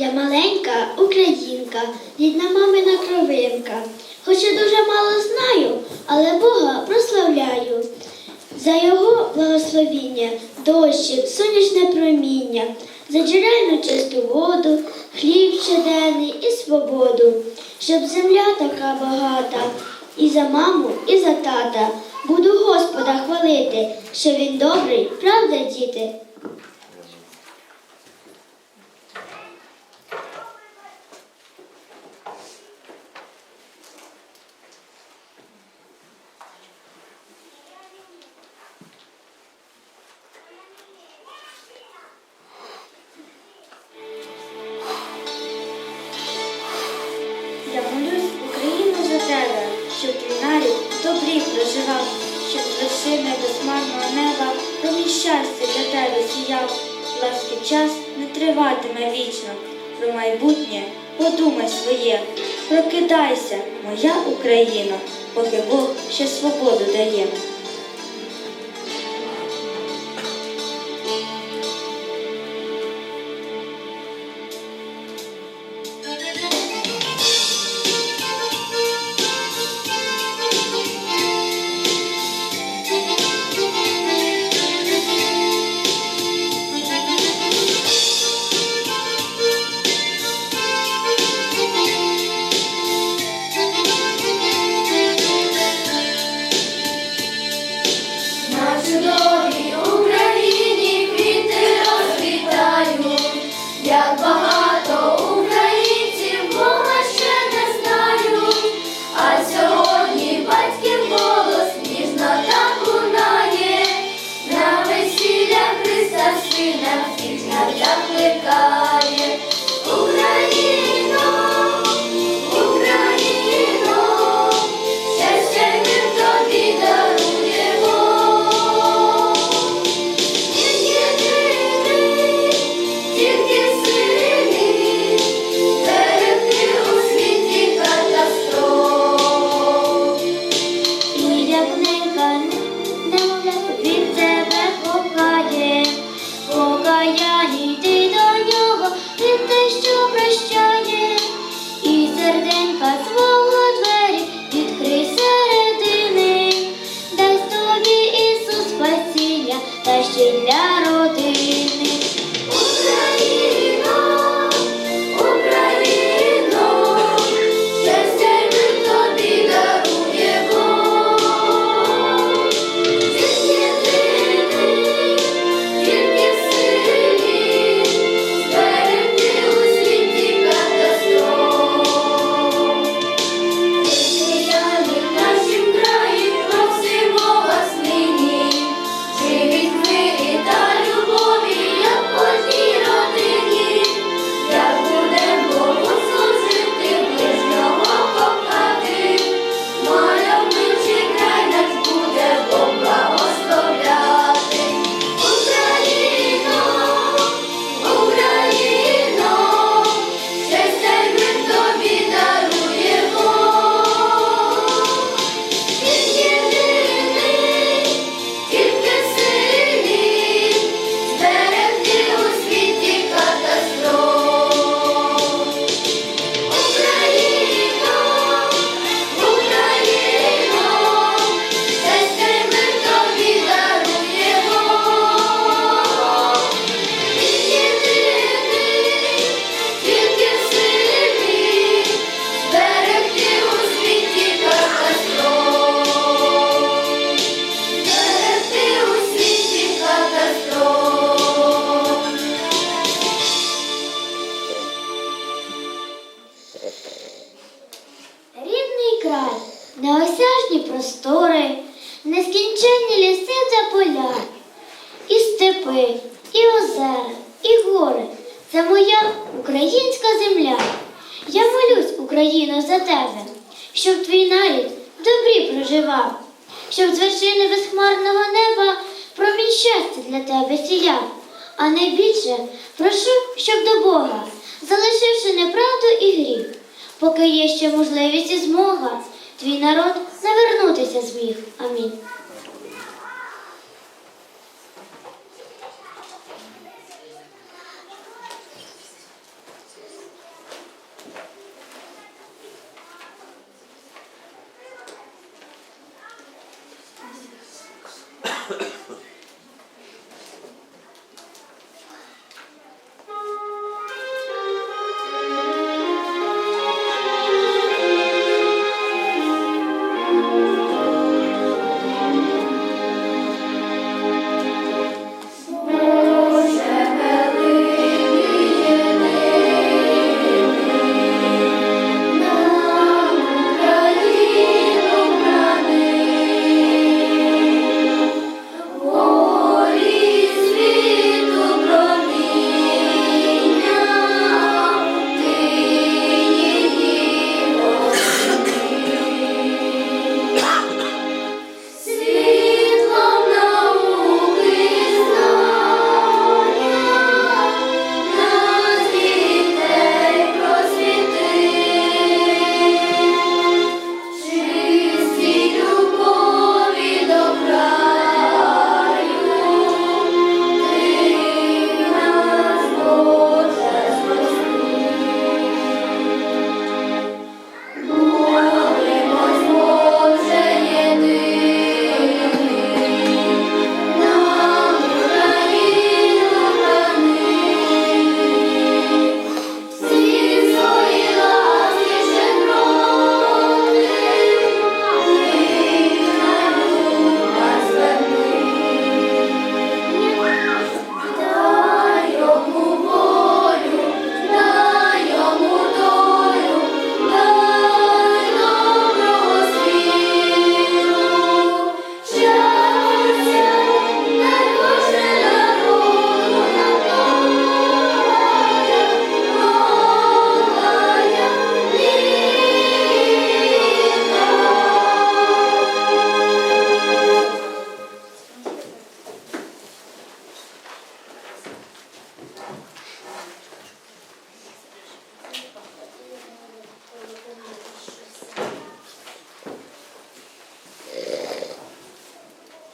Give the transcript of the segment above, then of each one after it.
Я маленька українка, рідна мамина кровинка. Хоч я дуже мало знаю, але Бога прославляю. За його благословіння, дощик, сонячне проміння, за джерельну чисту воду, хліб щоденний і свободу, щоб земля така багата, і за маму, і за тата. Буду Господа хвалити, що він добрий, правда, діти? Добрі проживав, щоб з вершини безмарного неба промінь щастя для тебе сіяв. Ласки час не триватиме вічно. Про майбутнє подумай своє. Прокидайся, моя Україна, поки Бог ще свободу дає. Українська земля. Я молюсь, Україно, за тебе, щоб твій нарід добрі проживав, щоб з вершини безхмарного неба промінь щастя для тебе сіяв. А найбільше прошу, щоб до Бога, залишивши неправду і гріх, поки є ще можливість і змога, твій народ навернутися зміг. Амінь.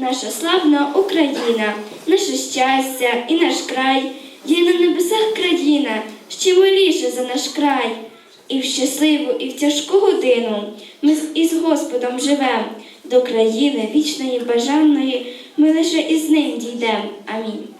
Наша славна Україна, наше щастя і наш край, є на небесах країна, ще миліша за наш край. І в щасливу, і в тяжку годину ми із Господом живем. До країни вічної бажаної ми лише із ним дійдем. Амінь.